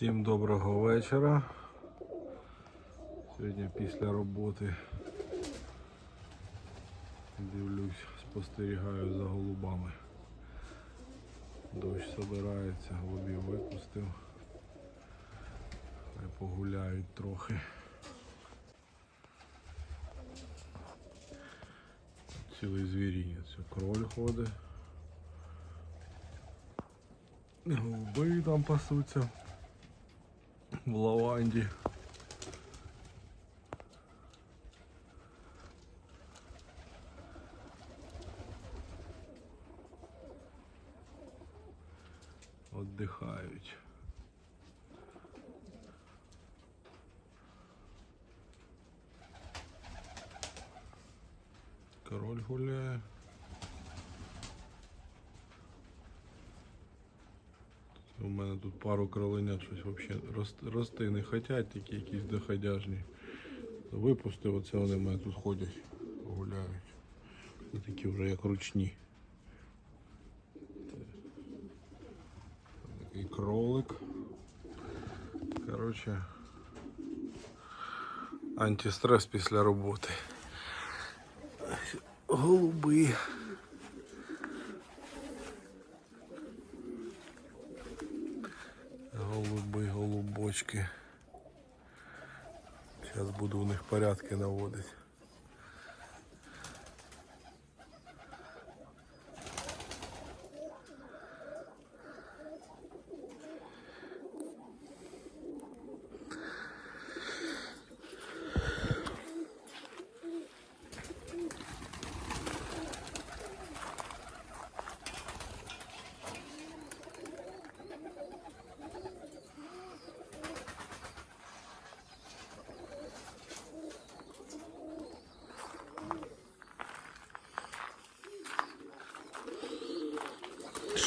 Всім доброго вечора. Сьогодні після роботи дивлюсь, спостерігаю за голубами. Дощ собирається, голубів випустив. Хай погуляють трохи. Цілий звірінець. Кроль ходить. Голуби там пасуться в лаванді. Отдихають. Король гуляє. Мене тут пару кроленят щось взагалі рости, не хотять, такі якісь доходяжні. Випустив, оце вони в мене тут ходять, гуляють. Такі вже як ручні. Такий кролик. Коротше, антистрес після роботи. Голуби, голубочки. Зараз буду у них порядки наводити.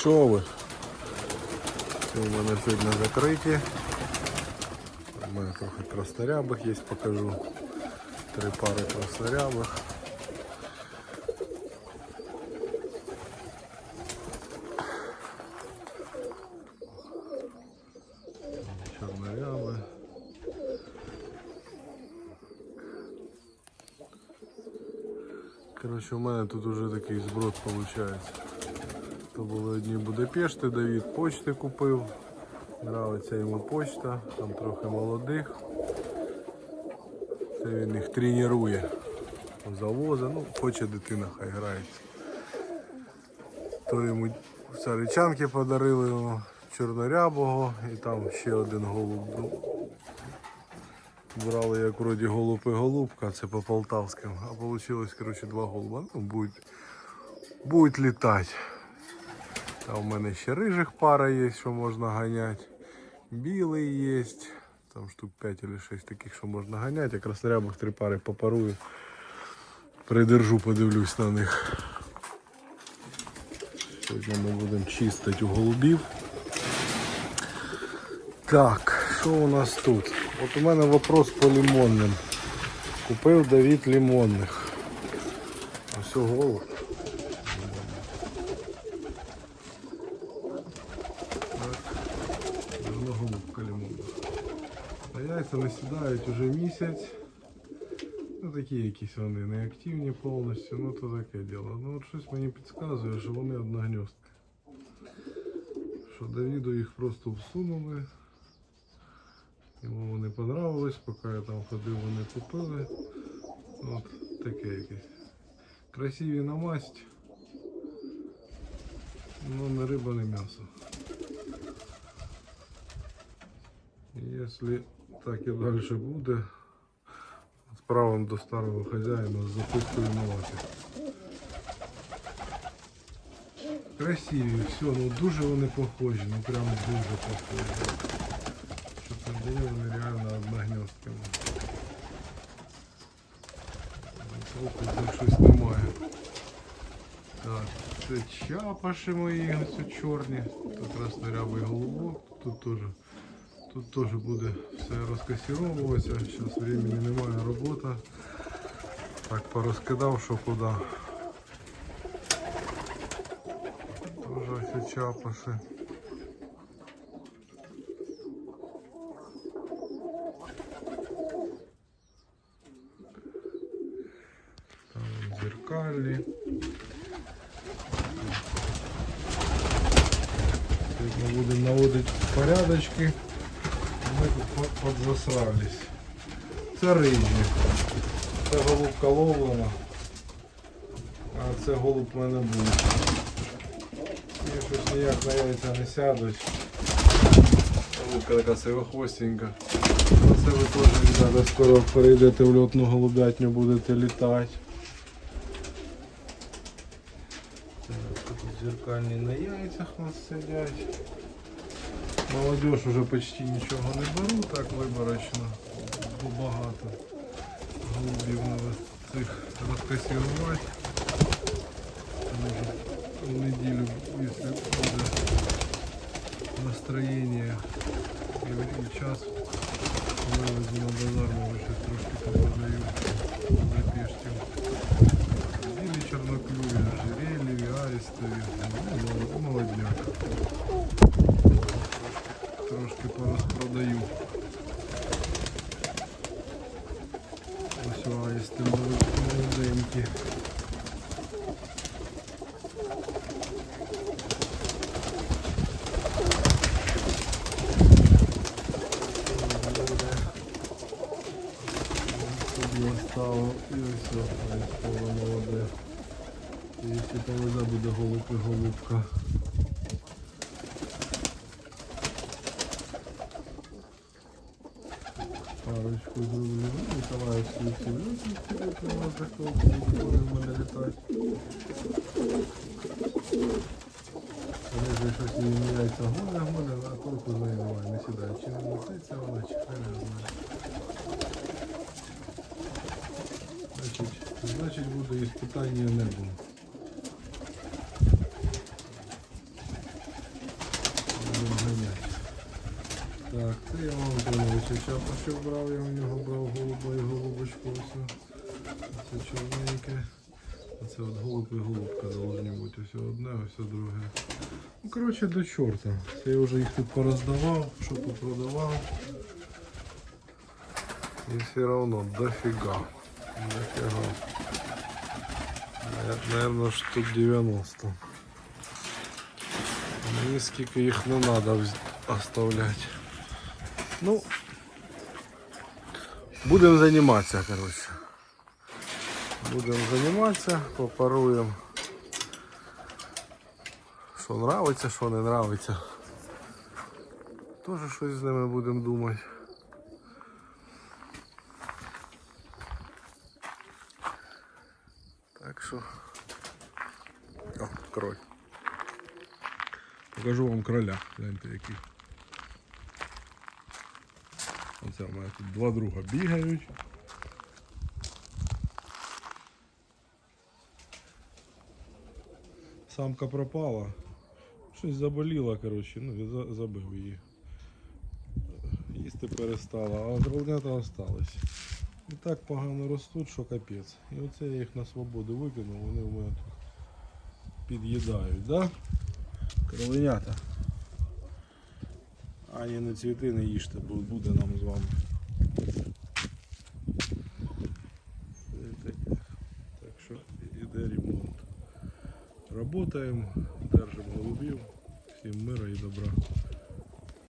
Що ви? Це у мене сьогодні закриті. У мене трохи краснорябих є, покажу. Три пари краснорябих. Чорноряби. Коротше, у мене тут уже такий зброд виходить. То були одні Будапешти, Давід почти купив. Нравиться йому почта, там трохи молодих. Це він їх тренує. Завозить, ну хоче дитина, хай грається. То йому царичанки подарили йому чорнорябого і там ще один голуб. Брали як вроді голуб і голубка, це по полтавським, а вийшло коротше, два голуба. Ну, будуть, будуть літати. Там у мене ще рижих пара є, що можна ганяти. Білий є. Там штук 5 або 6 таких, що можна ганяти. Я краснорябих три пари попарую. Придержу, подивлюсь на них. Сьогодні ми будемо чистити у голубів. Так, що у нас тут? От у мене вопрос по лимонним. Купив Давід лимонних. Ось голуб. А яйця насідають уже місяць. Ну такі якісь вони неактивні повністю, ну то таке діло. Ну от щось мені підказує, що вони одногньостки. Що Давіду їх просто всунули. Йому вони понравились, поки я там ходив, вони купили. От таке якесь. Красиві на масть. Ну не риба, не м'ясо. Если так і далі буде, відправимо до старого хазяїна з запискою на лапі. Красиві, все, ну дуже вони похожі, ну прям дуже похожі. Що там було, вони реально одногньостками. Тут щось немає. Так, це чапаші мої, ось чорні. Тут краснорябий голубок, тут теж. Тут тоже буду все розкасіровуватися, сейчас а времени немає работа. Так порозкидав, что куда. Тоже всі чапаші. Там зеркалі. Сьогодні порядочки. Подзасрались. Це рижі. Це голубка ловлена. А це голуб в мене був. І щось ніяк на яйця не сядуть. Голубка така сивохвостенька. Це ви теж ребята, скоро перейдете в льотну голубятню, будете літати. Тут зеркальні на яйцях у нас сидять. Молодежь уже почти нічого не беру, так виборочно, бо багато голубів надо цих розкасірувати. В неділю, якщо буде настроєння і, час, вивезу на базар, може щось трошки попродаю за пештів. Білі чорноклюві, жерелі, арістові, ну, молодняк трошки порозпродаю. Ось аїсти молоденькі. Оставив і ось аїстова молоде. І якщо повезе буде голуб і голубка. Парочку зроблю. Ну, Ніколаївську всі влюбки, у нас такого буде в мене літати. Щось її міняється гоня, гоня, а толку з неї немає, не сідає. Чи не летиться вона, чи хай не знає. Значить, значить буде іспитання небом. Будемо ганяти. Так, це я вам Чапа брав, я у нього брав голуба і голубочку. Ось. Це чорненьке. Це от голуб і голубка должні бути. Ось одне, ось друге. Ну, коротше, до чорта. Це я вже їх тут пороздавав, що попродавав. І все одно дофіга. Дофіга. Наверное, штук 90. Мені скільки їх не треба оставляти. Ну, будемо займатися, коротше. Будемо займатися, попаруємо. Що нравиться, що не нравиться. Тоже щось з ними будемо думати. Так що. О, кроль. Покажу вам кроля. Гляньте який. Оце у мене тут два друга бігають. Самка пропала. Щось заболіла, коротше, ну за- забив її. Їсти перестала, а кролнята остались. І так погано ростуть, що капець. І оце я їх на свободу викинув, вони у мене тут під'їдають, да? Ані не цвіти не їжте, бо буде нам з вами. Так що іде ремонт. Работаємо, держимо голубів. Всім мира і добра.